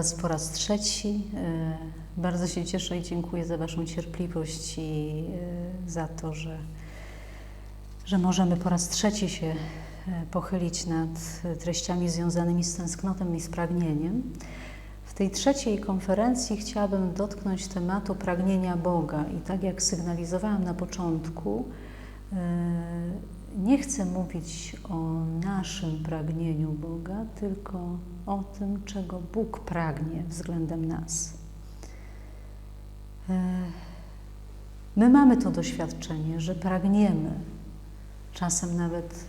Was po raz trzeci. E, bardzo się cieszę i dziękuję za Waszą cierpliwość i e, za to, że, że możemy po raz trzeci się e, pochylić nad treściami związanymi z tęsknotem i z pragnieniem. W tej trzeciej konferencji chciałabym dotknąć tematu pragnienia Boga i tak jak sygnalizowałam na początku, nie chcę mówić o naszym pragnieniu Boga, tylko o tym, czego Bóg pragnie względem nas. E, my mamy to doświadczenie, że pragniemy, czasem nawet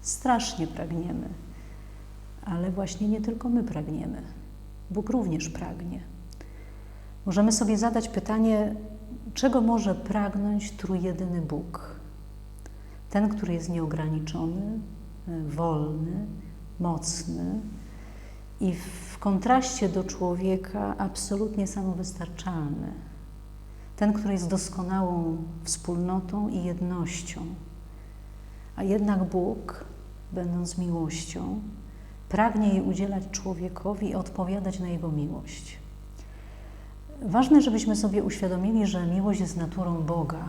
strasznie pragniemy, ale właśnie nie tylko my pragniemy, Bóg również pragnie. Możemy sobie zadać pytanie, czego może pragnąć trójjedyny Bóg? Ten, który jest nieograniczony, e, wolny, mocny i w kontraście do człowieka absolutnie samowystarczalny. Ten, który jest doskonałą wspólnotą i jednością. A jednak Bóg, będąc miłością, pragnie jej udzielać człowiekowi i odpowiadać na jego miłość. Ważne, żebyśmy sobie uświadomili, że miłość jest naturą Boga,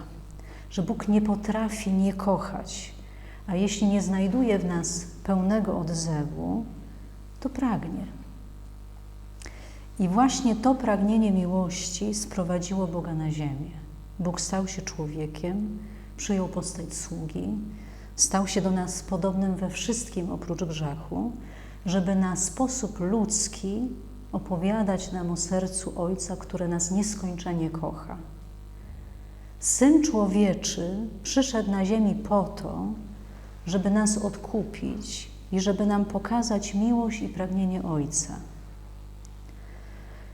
że Bóg nie potrafi nie kochać, a jeśli nie znajduje w nas pełnego odzewu, to pragnie. I właśnie to pragnienie miłości sprowadziło Boga na ziemię. Bóg stał się człowiekiem, przyjął postać sługi, stał się do nas podobnym we wszystkim oprócz grzechu, żeby na sposób ludzki opowiadać nam o sercu Ojca, które nas nieskończenie kocha. Syn człowieczy przyszedł na ziemi po to, żeby nas odkupić i żeby nam pokazać miłość i pragnienie Ojca.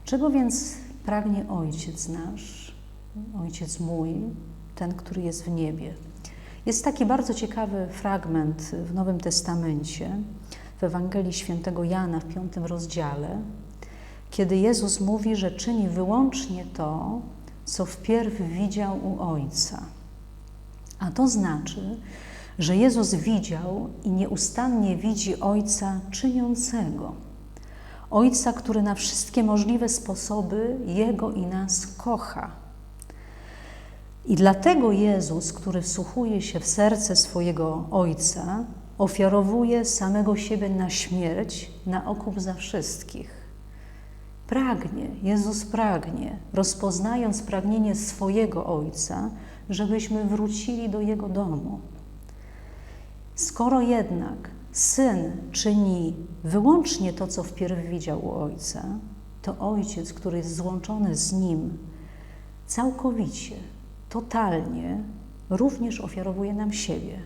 Czego więc pragnie Ojciec nasz, Ojciec mój, ten, który jest w niebie? Jest taki bardzo ciekawy fragment w Nowym Testamencie, w Ewangelii Świętego Jana w piątym rozdziale, kiedy Jezus mówi, że czyni wyłącznie to, co wpierw widział u Ojca. A to znaczy, że Jezus widział i nieustannie widzi Ojca czyniącego. Ojca, który na wszystkie możliwe sposoby Jego i nas kocha. I dlatego Jezus, który wsłuchuje się w serce swojego Ojca, ofiarowuje samego siebie na śmierć, na okup za wszystkich. Pragnie, Jezus pragnie, rozpoznając pragnienie swojego Ojca, żebyśmy wrócili do Jego domu. Skoro jednak Syn czyni wyłącznie to, co wpierw widział u Ojca, to Ojciec, który jest złączony z Nim całkowicie, totalnie, również ofiarowuje nam siebie.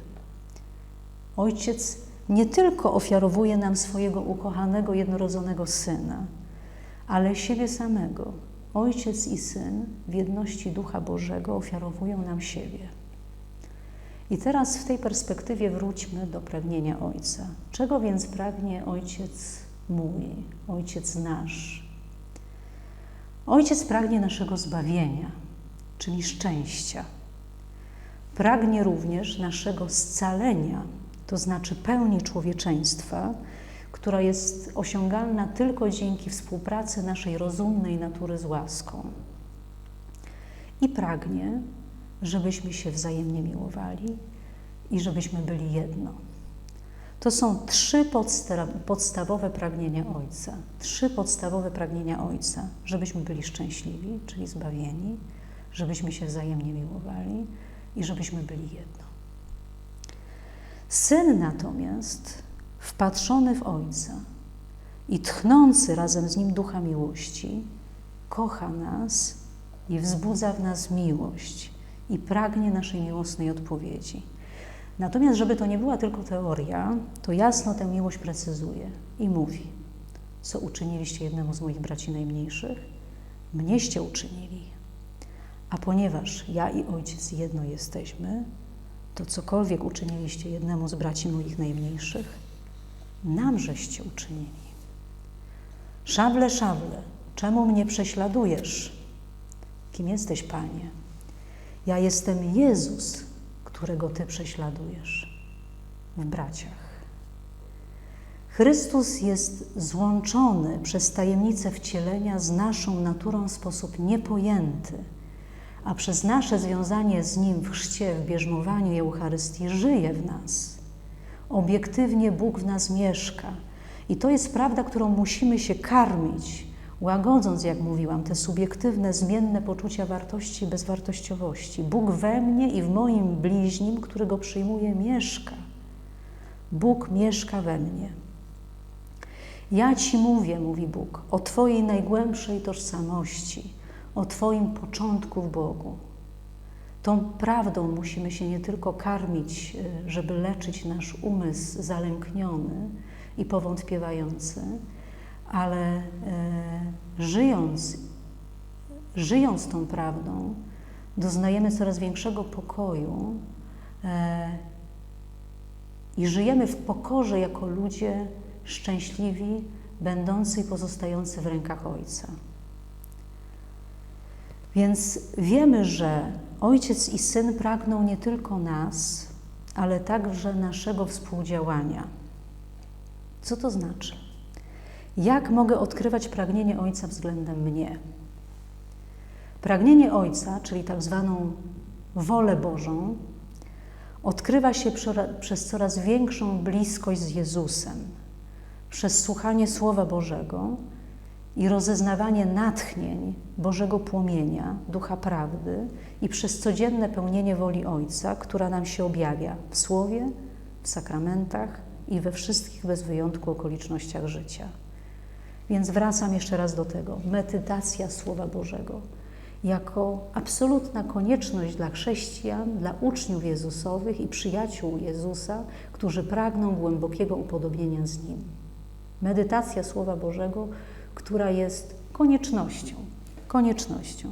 Ojciec nie tylko ofiarowuje nam swojego ukochanego, jednorodzonego Syna, ale siebie samego. Ojciec i Syn w jedności Ducha Bożego ofiarowują nam siebie. I teraz w tej perspektywie wróćmy do pragnienia Ojca. Czego więc pragnie Ojciec mój, Ojciec nasz? Ojciec pragnie naszego zbawienia, czyli szczęścia. Pragnie również naszego scalenia, to znaczy pełni człowieczeństwa, która jest osiągalna tylko dzięki współpracy naszej rozumnej natury z łaską. I pragnie, żebyśmy się wzajemnie miłowali i żebyśmy byli jedno. To są trzy podstawowe pragnienia Ojca. Trzy podstawowe pragnienia Ojca, żebyśmy byli szczęśliwi, czyli zbawieni, żebyśmy się wzajemnie miłowali i żebyśmy byli jedno. Syn natomiast wpatrzony w Ojca i tchnący razem z Nim ducha miłości, kocha nas i wzbudza w nas miłość i pragnie naszej miłosnej odpowiedzi. Natomiast, żeby to nie była tylko teoria, to jasno tę miłość precyzuje i mówi: Co uczyniliście jednemu z moich braci najmniejszych? Mnieście uczynili. A ponieważ ja i ojciec jedno jesteśmy, to cokolwiek uczyniliście jednemu z braci moich najmniejszych, nam żeście uczynili. Szable, szable, czemu mnie prześladujesz? Kim jesteś, Panie? Ja jestem Chrystus jest złączony przez tajemnicę wcielenia z naszą naturą w sposób niepojęty, a przez nasze związanie z Nim w chrzcie, w bierzmowaniu i Eucharystii żyje w nas. Obiektywnie Bóg w nas mieszka. I to jest prawda, którą musimy się karmić, łagodząc, jak mówiłam, te subiektywne, zmienne poczucia wartości i bezwartościowości. Bóg we mnie i w moim bliźnim, którego przyjmuje, mieszka. Bóg mieszka we mnie. Ja Ci mówię, mówi Bóg, o Twojej najgłębszej tożsamości, o Twoim początku w Bogu. Tą prawdą musimy się nie tylko karmić, y, żeby leczyć nasz umysł zalękniony i powątpiewający, ale e, żyjąc, żyjąc tą prawdą, doznajemy coraz większego pokoju e, i żyjemy w pokorze jako ludzie szczęśliwi, będący i pozostający w rękach Ojca. Więc wiemy, że Ojciec i Syn pragną nie tylko nas, ale także naszego współdziałania. Co to znaczy? Jak mogę odkrywać pragnienie Ojca względem mnie? Pragnienie Ojca, czyli tak zwaną wolę Bożą, odkrywa się przez coraz większą bliskość z Jezusem, przez słuchanie Słowa Bożego i rozeznawanie natchnień Bożego płomienia, ducha prawdy i przez codzienne pełnienie woli Ojca, która nam się objawia w Słowie, w sakramentach i we wszystkich bez wyjątku okolicznościach życia. Więc wracam jeszcze raz do tego. Medytacja Słowa Bożego jako absolutna konieczność dla chrześcijan, dla uczniów Jezusowych i przyjaciół Jezusa, którzy pragną głębokiego upodobnienia z Nim. Medytacja Słowa Bożego, która jest koniecznością, koniecznością,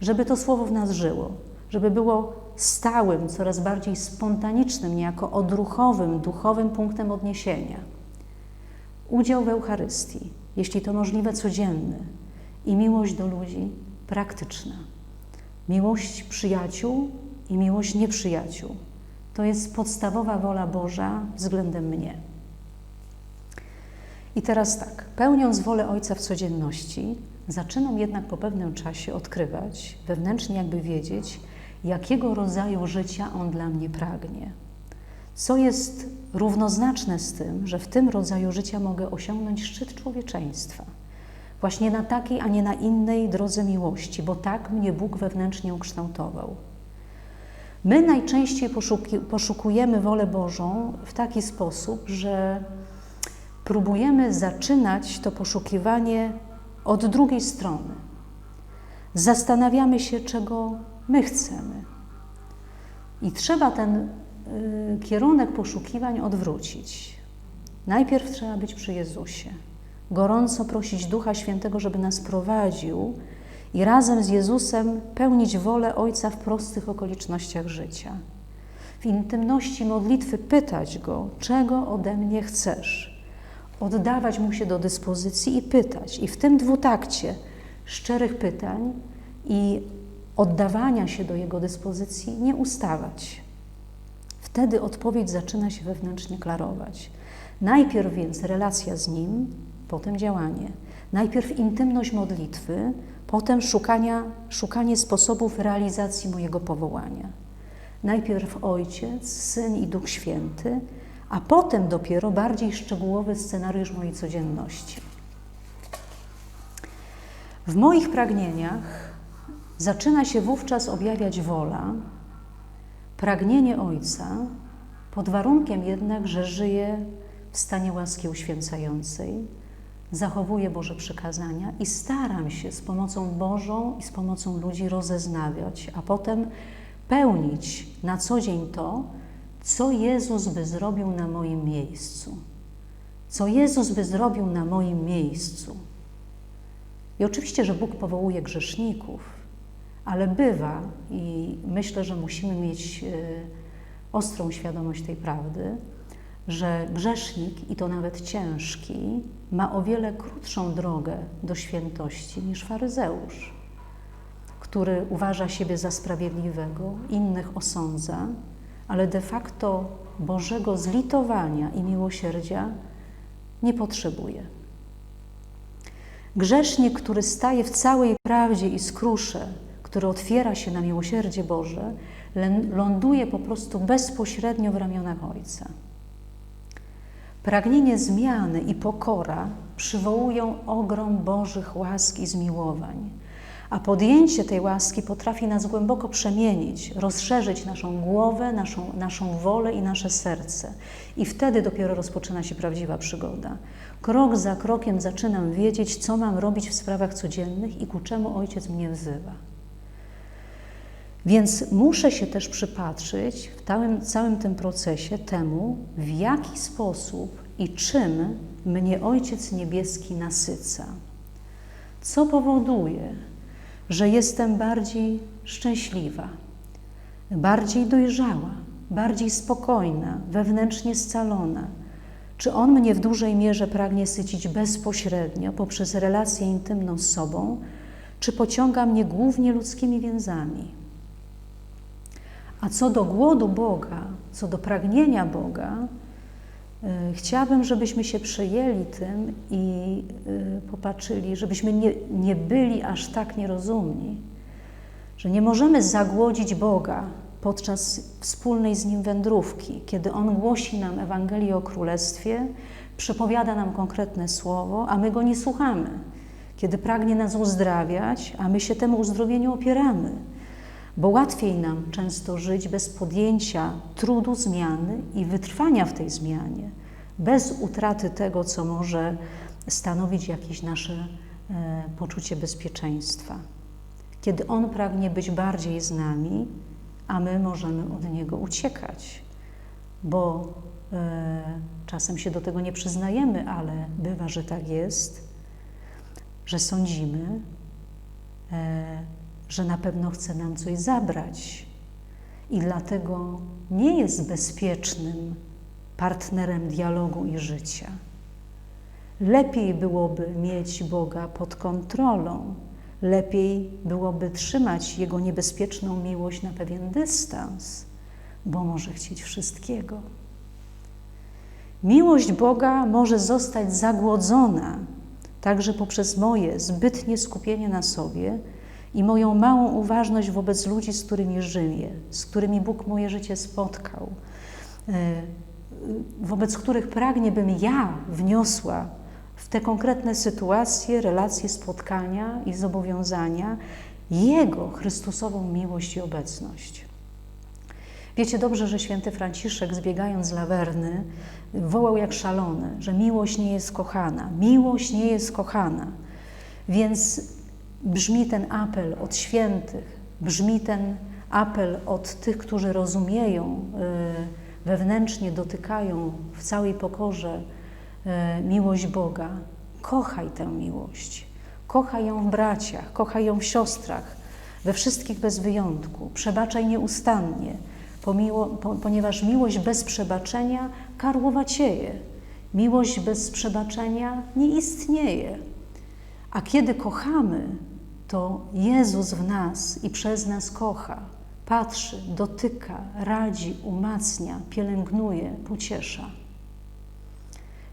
żeby to Słowo w nas żyło, żeby było stałym, coraz bardziej spontanicznym, niejako odruchowym, duchowym punktem odniesienia. Udział w Eucharystii, jeśli to możliwe, codzienny i miłość do ludzi praktyczna. Miłość przyjaciół i miłość nieprzyjaciół. To jest podstawowa wola Boża względem mnie. I teraz tak, pełniąc wolę Ojca w codzienności, zaczynam jednak po pewnym czasie odkrywać, wewnętrznie jakby wiedzieć, jakiego rodzaju życia On dla mnie pragnie. Co jest równoznaczne z tym, że w tym rodzaju życia mogę osiągnąć szczyt człowieczeństwa. Właśnie na takiej, a nie na innej drodze miłości, bo tak mnie Bóg wewnętrznie ukształtował. My najczęściej poszukujemy wolę Bożą w taki sposób, że próbujemy zaczynać to poszukiwanie od drugiej strony. Zastanawiamy się, czego my chcemy. I trzeba ten y, kierunek poszukiwań odwrócić. Najpierw trzeba być przy Jezusie, gorąco prosić Ducha Świętego, żeby nas prowadził i razem z Jezusem pełnić wolę Ojca w prostych okolicznościach życia. W intymności modlitwy pytać Go, czego ode mnie chcesz. Oddawać Mu się do dyspozycji i pytać. I w tym dwutakcie szczerych pytań i oddawania się do Jego dyspozycji nie ustawać. Wtedy odpowiedź zaczyna się wewnętrznie klarować. Najpierw więc relacja z Nim, potem działanie. Najpierw intymność modlitwy, potem szukania, szukanie sposobów realizacji mojego powołania. Najpierw Ojciec, Syn i Duch Święty, a potem dopiero bardziej szczegółowy scenariusz mojej codzienności. W moich pragnieniach zaczyna się wówczas objawiać wola, pragnienie Ojca, pod warunkiem jednak, że żyję w stanie łaski uświęcającej, zachowuję Boże przykazania i staram się z pomocą Bożą i z pomocą ludzi rozeznawiać, a potem pełnić na co dzień to, co Jezus by zrobił na moim miejscu. Co Jezus by zrobił na moim miejscu. I oczywiście, że Bóg powołuje grzeszników, ale bywa i myślę, że musimy mieć e, ostrą świadomość tej prawdy, że grzesznik, i to nawet ciężki, ma o wiele krótszą drogę do świętości niż faryzeusz, który uważa siebie za sprawiedliwego, innych osądza, ale de facto Bożego zlitowania i miłosierdzia nie potrzebuje. Grzesznik, który staje w całej prawdzie i skrusze, który otwiera się na miłosierdzie Boże, ląduje po prostu bezpośrednio w ramionach Ojca. Pragnienie zmiany i pokora przywołują ogrom Bożych łask i zmiłowań, a podjęcie tej łaski potrafi nas głęboko przemienić, rozszerzyć naszą głowę, naszą, naszą wolę i nasze serce. I wtedy dopiero rozpoczyna się prawdziwa przygoda. Krok za krokiem zaczynam wiedzieć, co mam robić w sprawach codziennych i ku czemu Ojciec mnie wzywa. Więc muszę się też przypatrzyć w całym, całym tym procesie temu, w jaki sposób i czym mnie Ojciec Niebieski nasyca. Co powoduje, że jestem bardziej szczęśliwa, bardziej dojrzała, bardziej spokojna, wewnętrznie scalona. Czy On mnie w dużej mierze pragnie sycić bezpośrednio poprzez relację intymną z sobą, czy pociąga mnie głównie ludzkimi więzami? A co do głodu Boga, co do pragnienia Boga, chciałabym, żebyśmy się przejęli tym i y, popatrzyli, żebyśmy nie, nie byli aż tak nierozumni, że nie możemy zagłodzić Boga podczas wspólnej z Nim wędrówki, kiedy On głosi nam Ewangelię o Królestwie, przepowiada nam konkretne słowo, a my Go nie słuchamy. Kiedy pragnie nas uzdrawiać, a my się temu uzdrowieniu opieramy bo łatwiej nam często żyć bez podjęcia trudu zmiany i wytrwania w tej zmianie, bez utraty tego, co może stanowić jakieś nasze e, poczucie bezpieczeństwa. Kiedy On pragnie być bardziej z nami, a my możemy od Niego uciekać, bo e, czasem się do tego nie przyznajemy, ale bywa, że tak jest, że sądzimy, e, że na pewno chce nam coś zabrać i dlatego nie jest bezpiecznym partnerem dialogu i życia. Lepiej byłoby mieć Boga pod kontrolą, lepiej byłoby trzymać Jego niebezpieczną miłość na pewien dystans, bo może chcieć wszystkiego. Miłość Boga może zostać zagłodzona także poprzez moje zbytnie skupienie na sobie i moją małą uważność wobec ludzi, z którymi żyję, z którymi Bóg moje życie spotkał, e, wobec których pragnie bym ja wniosła w te konkretne sytuacje, relacje, spotkania i zobowiązania Jego Chrystusową miłość i obecność. Wiecie dobrze, że święty Franciszek, zbiegając z Lawerny, wołał jak szalony, że miłość nie jest kochana, miłość nie jest kochana. Więc brzmi ten apel od świętych, brzmi ten apel od tych, którzy rozumieją, y, wewnętrznie dotykają w całej pokorze y, miłość Boga. Kochaj tę miłość. Kochaj ją w braciach, kochaj ją w siostrach, we wszystkich bez wyjątku. Przebaczaj nieustannie, pomiło, po, ponieważ miłość bez przebaczenia karłowacieje. Miłość bez przebaczenia nie istnieje. A kiedy kochamy, to Jezus w nas i przez nas kocha, patrzy, dotyka, radzi, umacnia, pielęgnuje, pociesza.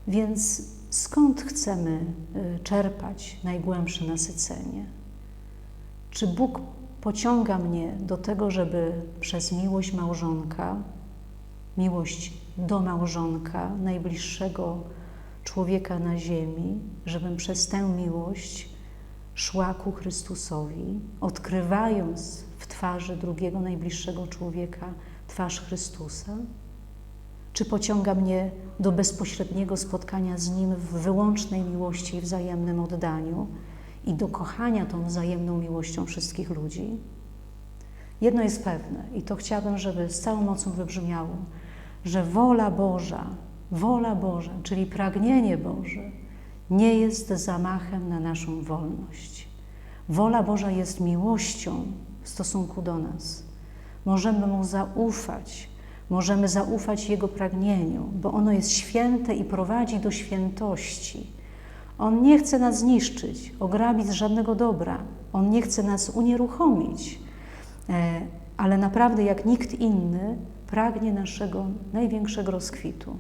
Więc skąd chcemy y, czerpać najgłębsze nasycenie? Czy Bóg pociąga mnie do tego, żeby przez miłość małżonka, miłość do małżonka, najbliższego człowieka na ziemi, żebym przez tę miłość szła ku Chrystusowi, odkrywając w twarzy drugiego najbliższego człowieka twarz Chrystusa? Czy pociąga mnie do bezpośredniego spotkania z Nim w wyłącznej miłości i wzajemnym oddaniu i do kochania tą wzajemną miłością wszystkich ludzi? Jedno jest pewne i to chciałabym, żeby z całą mocą wybrzmiało, że wola Boża, wola Boża, czyli pragnienie Boże, nie jest zamachem na naszą wolność. Wola Boża jest miłością w stosunku do nas. Możemy Mu zaufać, możemy zaufać Jego pragnieniu, bo ono jest święte i prowadzi do świętości. On nie chce nas zniszczyć, ograbić z żadnego dobra. On nie chce nas unieruchomić, e, ale naprawdę jak nikt inny pragnie naszego największego rozkwitu.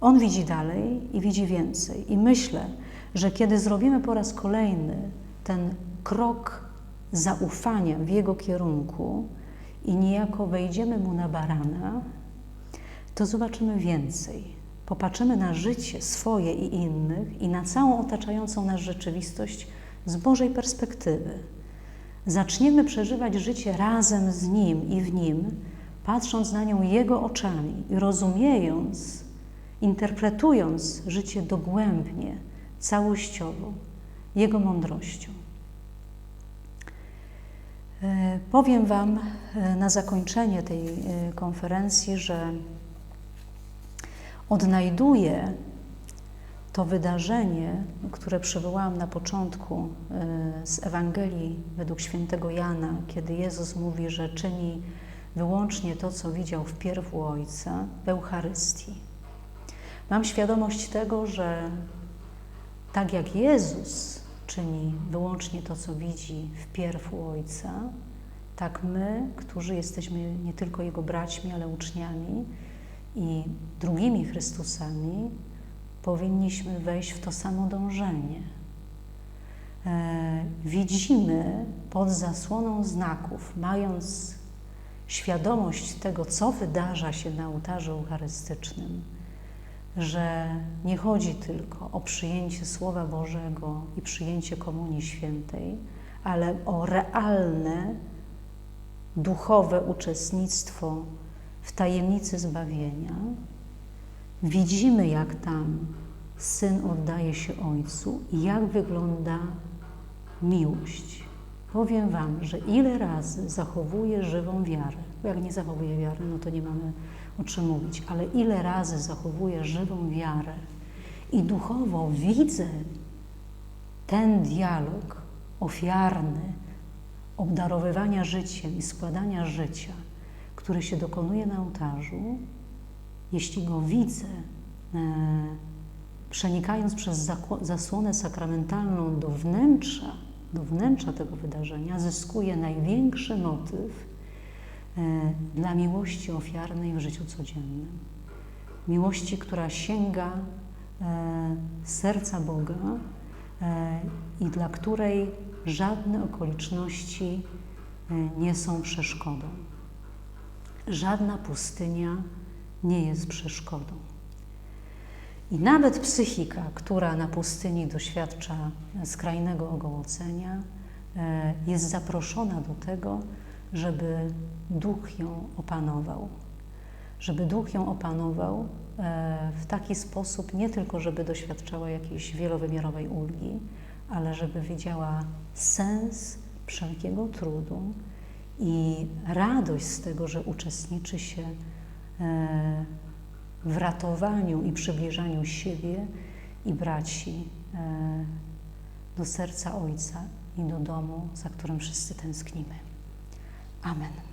On widzi dalej i widzi więcej. I myślę, że kiedy zrobimy po raz kolejny ten krok zaufania w Jego kierunku i niejako wejdziemy Mu na barana, to zobaczymy więcej. Popatrzymy na życie swoje i innych i na całą otaczającą nas rzeczywistość z Bożej perspektywy. Zaczniemy przeżywać życie razem z Nim i w Nim, patrząc na nią Jego oczami i rozumiejąc, interpretując życie dogłębnie, całościowo, Jego mądrością. E, powiem Wam e, na zakończenie tej e, konferencji, że odnajduję to wydarzenie, które przywołałam na początku z Ewangelii według świętego Jana, kiedy Jezus mówi, że czyni wyłącznie to, co widział wpierw u Ojca w Eucharystii. Mam świadomość tego, że tak jak Jezus czyni wyłącznie to, co widzi wpierw u Ojca, tak my, którzy jesteśmy nie tylko Jego braćmi, ale uczniami i drugimi Chrystusami, powinniśmy wejść w to samo dążenie. E, widzimy pod zasłoną znaków, mając świadomość tego, co wydarza się na ołtarzu eucharystycznym, że nie chodzi tylko o przyjęcie Słowa Bożego i przyjęcie Komunii Świętej, ale o realne, duchowe uczestnictwo w tajemnicy zbawienia. Widzimy, jak tam syn oddaje się ojcu i jak wygląda miłość. Powiem Wam, że ile razy zachowuję żywą wiarę, bo jak nie zachowuję wiary, no to nie mamy o czym mówić, ale ile razy zachowuję żywą wiarę i duchowo widzę ten dialog ofiarny, obdarowywania życiem i składania życia, który się dokonuje na ołtarzu, jeśli go widzę, e, przenikając przez zasłonę sakramentalną do wnętrza, do wnętrza tego wydarzenia, zyskuje największy motyw dla miłości ofiarnej w życiu codziennym. Miłości, która sięga e, serca Boga e, i dla której żadne okoliczności nie są przeszkodą. Żadna pustynia nie jest przeszkodą. I nawet psychika, która na pustyni doświadcza skrajnego ogołocenia, e, jest zaproszona do tego, żeby duch ją opanował. Żeby duch ją opanował e, w taki sposób, nie tylko żeby doświadczała jakiejś wielowymiarowej ulgi, ale żeby wiedziała sens wszelkiego trudu i radość z tego, że uczestniczy się e, w ratowaniu i przybliżaniu siebie i braci e, do serca Ojca i do domu, za którym wszyscy tęsknimy. Amen.